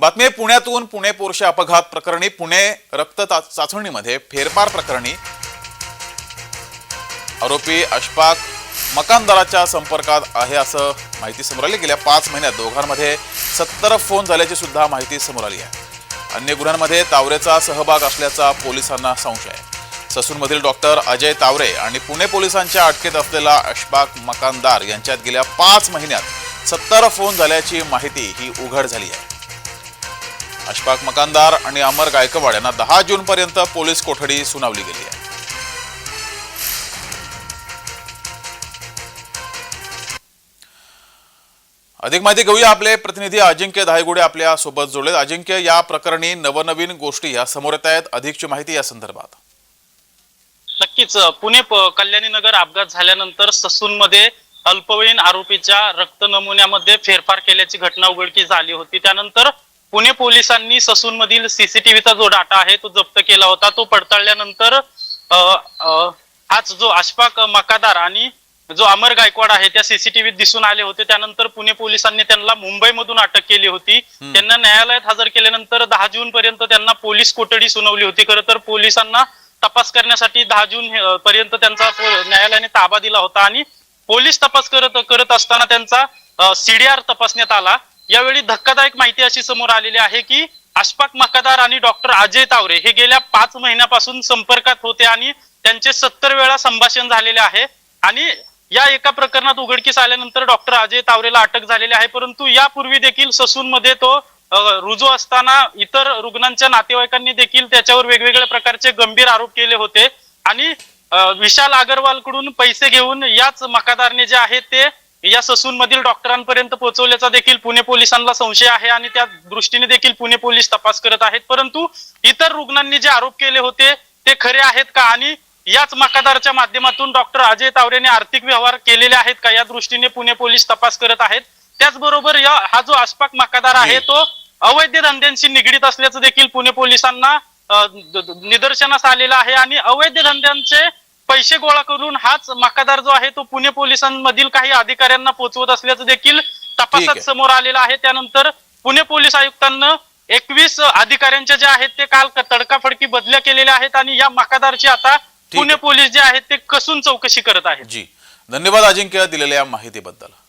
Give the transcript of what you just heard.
बातमी पुण्यातून पुणे पोरशे अपघात प्रकरणी पुणे रक्त चाचणीमध्ये फेरफार प्रकरणी. आरोपी अशफाक मकानदाराच्या संपर्कात आहे असं माहिती समोर आली. गेल्या पाच महिन्यात दोघांमध्ये सत्तर फोन झाल्याची सुद्धा माहिती समोर आली आहे. अन्य गुन्ह्यांमध्ये तावरेचा सहभाग असल्याचा पोलिसांना संशय आहे. ससूनमधील डॉक्टर अजय तावरे आणि पुणे पोलिसांच्या अटकेत असलेला अशफाक मकानदार यांच्यात गेल्या पाच महिन्यात सत्तर फोन झाल्याची माहिती ही उघड झाली आहे. अशफाक मकानदार आणि अमर गायकवाड यांना दहा जून पर्यंत पोलीस कोठडी सुनावली गेली आहे. अधिक माहिती घेऊया आपले प्रतिनिधी अजिंक्य धायगुडे आपल्यासोबत जोडले अजिंक्य या प्रकरणी नवनवीन गोष्टी या समोर येत आहेत. अधिकची माहिती या संदर्भात. नक्कीच पुणे कल्याणी नगर अपघात झाल्यानंतर ससूनमध्ये अल्पवयीन आरोपीच्या रक्त नमुन्यामध्ये फेरफार केल्याची घटना उघडकीस आली होती. त्यानंतर पुणे पोलिसांनी ससून मधील सीसीटीव्हीचा जो डाटा आहे तो जप्त केला होता तो पडताळल्यानंतर हाच जो अशफाक मकादार आणि जो अमर गायकवाड आहे त्या सीसीटीव्हीत दिसून आले होते. त्यानंतर पुणे पोलिसांनी त्यांना मुंबईमधून अटक केली होती. त्यांना न्यायालयात हजर केल्यानंतर दहा जून पर्यंत त्यांना पोलीस कोठडी सुनावली होती. खरं तर पोलिसांना तपास करण्यासाठी दहा जून पर्यंत त्यांचा न्यायालयाने ताबा दिला होता आणि पोलीस तपास करत करत असताना त्यांचा सीडीआर तपासण्यात आला. यावेळी धक्कादायक माहिती अशी समोर आलेली आहे की अशफाक मकादार आणि डॉक्टर अजय तावरे हे गेल्या पाच महिन्यापासून संपर्कात होते आणि त्यांचे सत्तर वेळा संभाषण झालेले आहे. आणि या एका प्रकरणात उघडकीस आल्यानंतर डॉक्टर अजय तावरेला अटक झालेली आहे. परंतु यापूर्वी देखील ससून मध्ये तो रुजू असताना इतर रुग्णांच्या नातेवाईकांनी देखील त्याच्यावर वेगवेगळ्या प्रकारचे गंभीर आरोप केले होते. आणि विशाल अगरवाल कडून पैसे घेऊन याच मकादारने जे आहे ते या ससून मधील डॉक्टरांपर्यंत पोहोचवल्याचा देखील पुणे पोलिसांना संशय आहे आणि त्या दृष्टीने देखील पुणे पोलीस तपास करत आहेत. परंतु इतर रुग्णांनी जे आरोप केले होते ते खरे आहेत का? आणि याच मकादारच्या माध्यमातून डॉक्टर अजय तावरेने आर्थिक व्यवहार केलेले आहेत का? या दृष्टीने पुणे पोलीस तपास करत आहेत. त्याचबरोबर या हा जो आसपाक मकादार आहे तो अवैध धंद्यांशी निगडीत असल्याचं देखील पुणे पोलिसांना निदर्शनास आलेलं आहे. आणि अवैध धंद्यांचे पैसे गोळा करून हाच मकादार जो आहे तो पुणे पोलिसांमधील काही अधिकाऱ्यांना पोहोचवत असल्याचं देखील तपासात. समोर आलेलं आहे त्यानंतर पुणे पोलीस आयुक्तांना एकवीस अधिकाऱ्यांच्या जे आहेत ते काल तडकाफडकी बदल्या केलेल्या आहेत आणि या मकादारची आता पुणे. पोलीस जे आहेत ते कसून चौकशी करत आहेत जी धन्यवाद अजिंक्य दिलेल्या माहितीबद्दल